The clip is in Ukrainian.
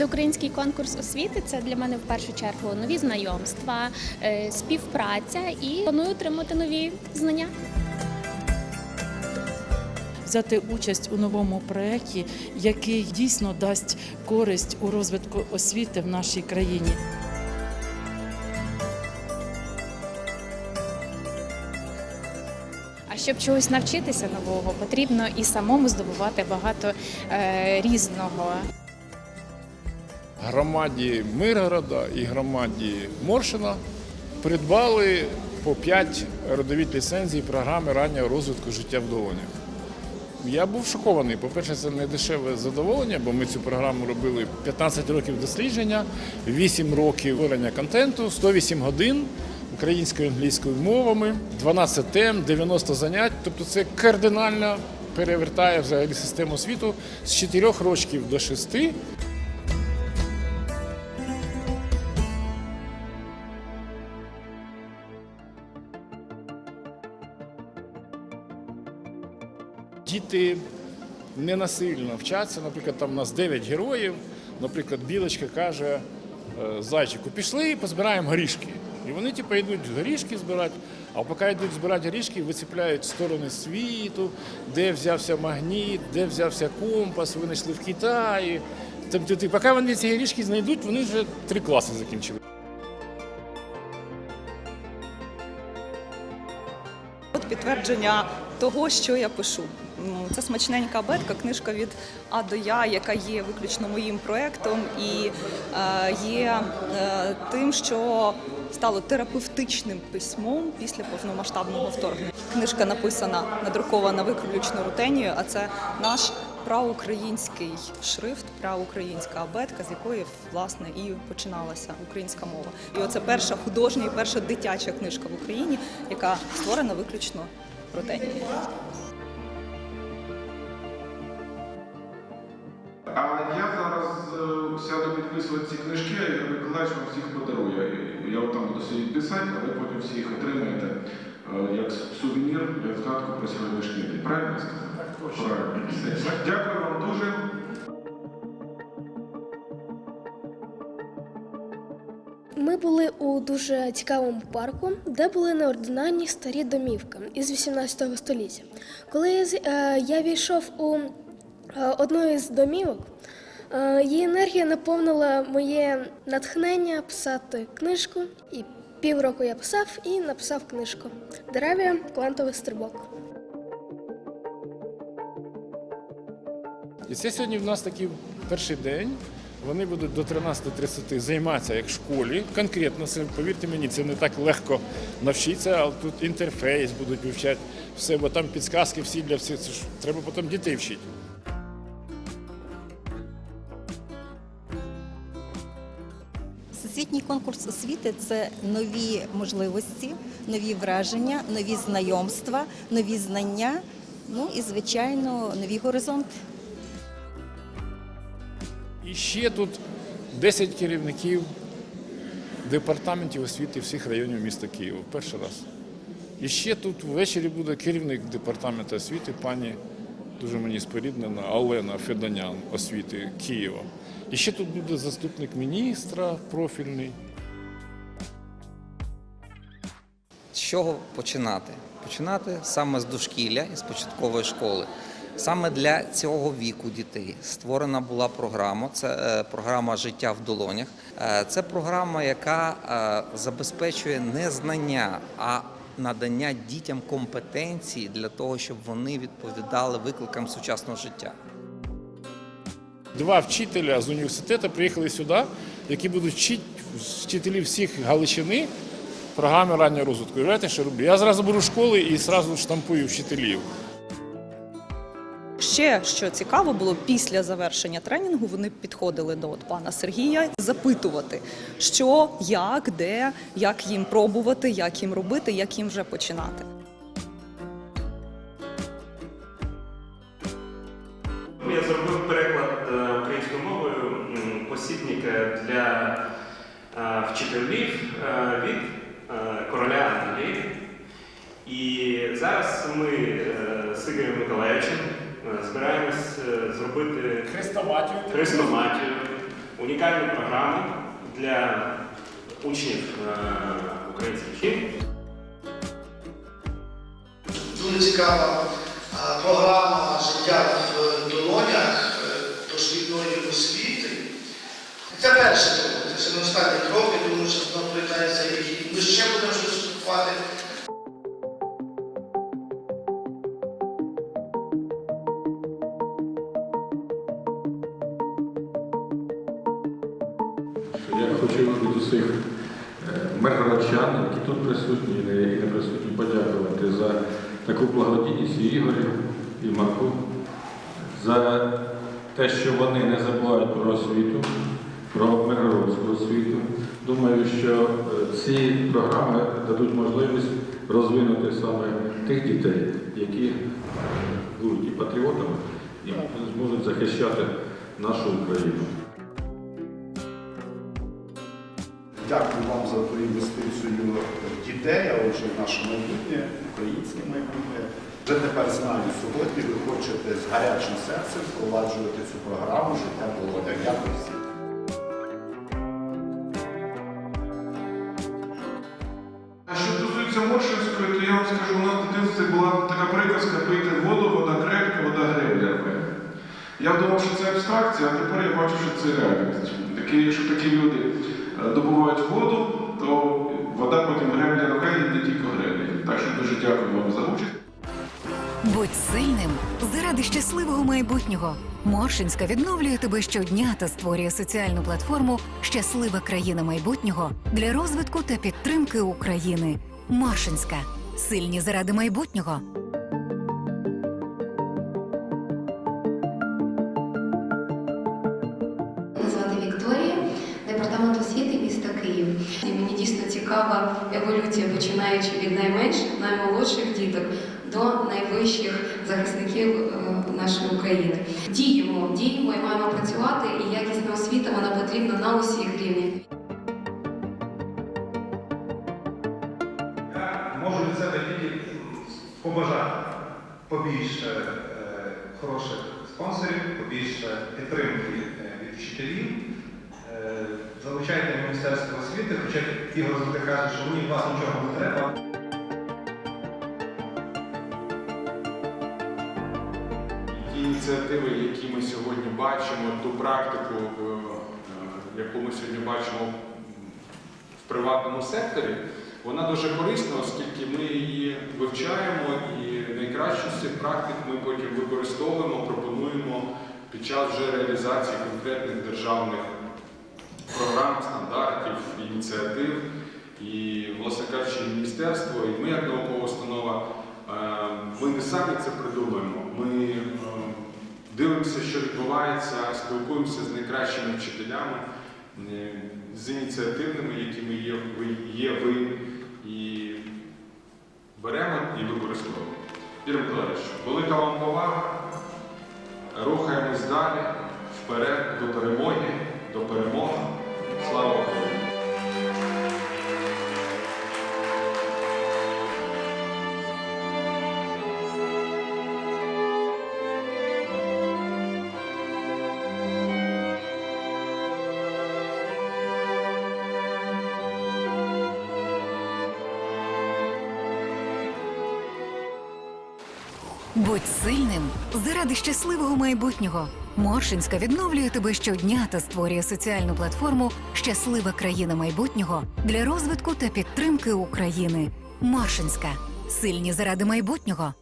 Всеукраїнський конкурс освіти це для мене в першу чергу нові знайомства, е, співпраця і планую отримати нові знання. взяти участь у новому проєкті, який дійсно дасть користь у розвитку освіти в нашій країні. А щоб чогось навчитися нового, потрібно і самому здобувати багато е, різного. Громаді Миргорода і громаді Моршина придбали по 5 родовід ліцензій програми раннього розвитку життя в долонях. Я був шокований. По-перше, це не дешеве задоволення, бо ми цю програму робили 15 років дослідження, 8 років створення контенту, 108 годин українською і англійською мовами, 12 тем, 90 занять. Тобто це кардинально перевертає взагалі систему освіту з 4 років до 6. Діти ненасильно вчаться. Наприклад, там у нас 9 героїв. Наприклад, білочка каже е, зайчику, пішли і позбираємо горішки. І вони типу, йдуть горішки збирати, а поки йдуть збирати горішки, вицепляють сторони світу, де взявся магніт, де взявся компас, винайшли в Китаї. Тобто, поки вони ці горішки знайдуть, вони вже три класи закінчили. От підтвердження того, що я пишу. М, Це смачненька абетка, книжка від А до Я, яка є виключно моїм проєктом і е, є е, тим, що стало терапевтичним письмом після повномасштабного вторгнення. Книжка написана, надрукована виключно рутенією, а це наш праукраїнський шрифт, праукраїнська абетка, з якої власне і починалася українська мова. І оце перша художня і перша дитяча книжка в Україні, яка створена виключно рутенією. А я зараз е, сяду підписувати ці книжки, а Ігор Миколаївич вам всіх подарує. Я там буду сидіти писати, а ви потім всі їх отримаєте е, як сувенір, як згадку про сьогоднішній день. Правильно я сказав? Так, точно. Правильно. Все. Дякую вам дуже. Ми були у дуже цікавому парку, де були неординарні старі домівки із 18 століття. Коли я, з- е, я війшов у е, одну із домівок, е, її енергія наповнила моє натхнення писати книжку. І півроку я писав і написав книжку Дерев'я квантовий стрибок. І це сьогодні в нас такий перший день. Вони будуть до 13.30 займатися як в школі. Конкретно, це, повірте мені, це не так легко навчитися, але тут інтерфейс будуть вивчати все, бо там підсказки всі для всіх. Це ж треба потім дітей вчити. Всесвітній конкурс освіти це нові можливості, нові враження, нові знайомства, нові знання, ну і звичайно нові горизонти. І ще тут 10 керівників департаментів освіти всіх районів міста Києва. Перший раз. І ще тут ввечері буде керівник департаменту освіти, пані дуже мені споріднена Олена Федонян освіти Києва. І ще тут буде заступник міністра профільний. З чого починати? Починати саме з дошкілля і з початкової школи. Саме для цього віку дітей створена була програма. Це е, програма Життя в долонях. Е, Це програма, яка е, забезпечує не знання, а надання дітям компетенції для того, щоб вони відповідали викликам сучасного життя. Два вчителя з університету приїхали сюди, які будуть вчити вчителів всіх Галичини програми раннього розвитку. Я зразу беру школи і зразу штампую вчителів. Ще що цікаво було після завершення тренінгу, вони підходили до от пана Сергія запитувати, що, як, де, як їм пробувати, як їм робити, як їм вже починати. Я зробив переклад е, українською мовою посібника для е, вчителів е, від короля Англії. І зараз ми з Ігорем Миколаївичем збираємось е, зробити Хрестоматію. хрестоматію унікальну програму для учнів е, українських шкіл. Дуже цікава програма життя в долонях е, дошкільної освіти. Це перший крок, це не останній крок, я думаю, що воно приєднається і ми ще будемо щось вступати. Я хочу від усіх е, миргородчан, які тут присутні і не, присутні, подякувати за таку благодійність і Ігорю, і Марку, за те, що вони не забувають про освіту, про миргородську освіту. Думаю, що е, ці програми дадуть можливість розвинути саме тих дітей, які е, будуть і патріотами, і зможуть захищати нашу Україну. Дякую вам за ту інвестицію в дітей, а отже, в наше майбутнє, українське майбутнє. Вже тепер знаю, сьогодні ви хочете з гарячим серцем впроваджувати цю програму життя Володя. Дякую всім. А що стосується Моршинської, то я вам скажу, у нас в дитинстві була така приказка пийте воду, вода крепка, вода гребля. Я думав, що це абстракція, а тепер я бачу, що це реальність. Такі, якщо такі люди е, добувають воду, то вода потім гребля рве і не тільки греблі. Так що дуже дякую вам за участь. Будь сильним заради щасливого майбутнього. Моршинська відновлює тебе щодня та створює соціальну платформу Щаслива країна майбутнього для розвитку та підтримки України. Моршинська сильні заради майбутнього. Цікава еволюція, починаючи від найменших, наймолодших діток до найвищих захисників е, нашої України. Діємо, діємо і маємо працювати, і якісна освіта вона потрібна на усіх рівнях. Я можу від себе тільки побажати побільше е, хороших спонсорів, побільше підтримки е, від вчителів. Залучайте Міністерство освіти, хоча Ігор завжди каже, що мені вас нічого не треба. Ті ініціативи, які ми сьогодні бачимо, ту практику, е, е, яку ми сьогодні бачимо в приватному секторі, вона дуже корисна, оскільки ми її вивчаємо і найкращу з цих практик ми потім використовуємо, пропонуємо під час вже реалізації конкретних державних програм, стандартів, ініціатив. І, власне кажучи, і міністерство, і ми, як наукова установа, е, ми не самі це придумуємо. Ми е, дивимося, що відбувається, спілкуємося з найкращими вчителями, е, з ініціативними, якими є ви, є ви, і беремо і використовуємо. Юрій Миколаївич, велика вам повага. Рухаємось далі, вперед до перемоги, до перемоги. Слава Україні! Будь сильним заради щасливого майбутнього. Моршинська відновлює тебе щодня та створює соціальну платформу Щаслива країна майбутнього для розвитку та підтримки України. Моршинська сильні заради майбутнього.